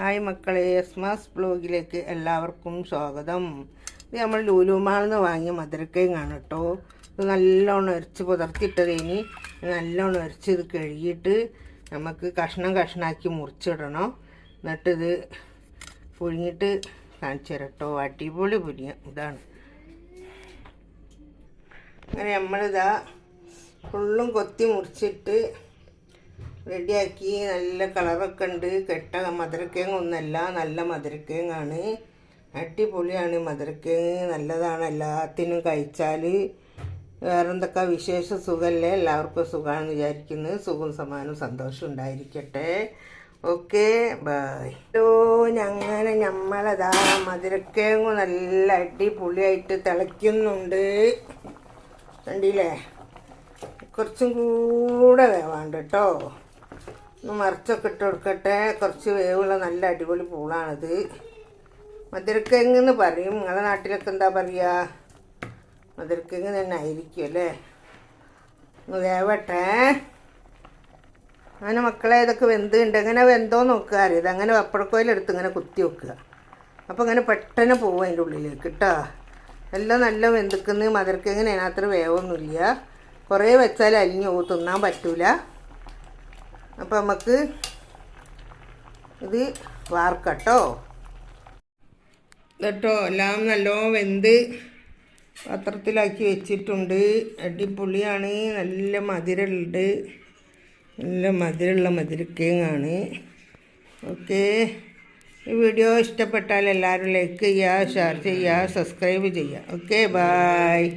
Hi മക്കളെ എസ്മാസ് ബ്ലോഗിലേക്ക് എല്ലാവർക്കും സ്വാഗതം. ഇത് നമ്മൾ ലൂലുമാളിൽ നിന്ന് വാങ്ങിയ മധുരക്കയും കാണും കേട്ടോ. ഇത് നല്ലോണം എരിച്ച് പുതർത്തിയിട്ടത് ഇനി നല്ലോണം അരച്ച് ഇത് കഴുകിയിട്ട് നമുക്ക് കഷ്ണം കഷ്ണാക്കി മുറിച്ചിടണം. എന്നിട്ടിത് പുഴുങ്ങിയിട്ട് കാണിച്ചു തരാം കേട്ടോ. അടിപൊളി പുരിയ ഇതാണ്. അങ്ങനെ നമ്മളിതാ ഫുള്ളും കൊത്തി മുറിച്ചിട്ട് റെഡിയാക്കി. നല്ല കളറൊക്കെ ഉണ്ട്. കെട്ട മധുരക്കേങ്ങ ഒന്നല്ല നല്ല മധുരക്കേങ്ങാണ് അടിപൊളിയാണ് മധുരക്കേങ്ങ് നല്ലതാണ് എല്ലാത്തിനും കഴിച്ചാൽ വേറെ എന്തൊക്കെ വിശേഷ സുഖമല്ലേ എല്ലാവർക്കും സുഖമാണെന്ന് വിചാരിക്കുന്നു. സുഖം സമാനവും സന്തോഷം ഉണ്ടായിരിക്കട്ടെ. ഓക്കെ ബൈ ഓ ഞങ്ങനെ നമ്മളതാ മധുരക്കേങ്ങ് നല്ല അടിപൊളിയായിട്ട് തിളയ്ക്കുന്നുണ്ട്. കണ്ടില്ലേ? കുറച്ചും കൂടെ വേവാണ്ട് കേട്ടോ. ഒന്ന് മറിച്ചൊക്കെ ഇട്ട് കൊടുക്കട്ടെ. കുറച്ച് വേവുള്ള നല്ല അടിപൊളി പൂളാണിത്. മധുരക്കിഴങ്ങെന്ന് പറയും. നിങ്ങളുടെ നാട്ടിലൊക്കെ എന്താ പറയുക മധുരക്കിഴങ്ങ് തന്നെ ആയിരിക്കും അല്ലേ? ഒന്ന് വേവട്ടെ. അങ്ങനെ മക്കളെ ഇതൊക്കെ വെന്തുണ്ട്. എങ്ങനെ വെന്തോ നോക്കുക. അറിയത് അങ്ങനെ പപ്പടക്കോയിലെടുത്ത് ഇങ്ങനെ കുത്തി വെക്കുക. അപ്പോൾ ഇങ്ങനെ പെട്ടെന്ന് പോകും അതിന്റെ ഉള്ളിലേക്ക് കേട്ടോ. എല്ലാം നല്ല വെന്തുക്കുന്ന. മധുരക്കിഴങ്ങിന് അതിനകത്ത് വേവൊന്നുമില്ല. കുറേ വെച്ചാൽ അലിഞ്ഞു പോകും. തിന്നാൻ പറ്റൂല. അപ്പം നമുക്ക് ഇത് വാർക്കട്ടോ. കേട്ടോ എല്ലാം നല്ലോണം വെന്ത് പാത്രത്തിലാക്കി വെച്ചിട്ടുണ്ട്. അടിപൊളിയാണ് നല്ല മധുരമുണ്ട് നല്ല മധുരമുള്ള മധുരക്കേങ്ങാണ്. ഓക്കെ. ഈ വീഡിയോ ഇഷ്ടപ്പെട്ടാൽ എല്ലാവരും ലൈക്ക് ചെയ്യുക ഷെയർ ചെയ്യുക സബ്സ്ക്രൈബ് ചെയ്യുക. Okay bye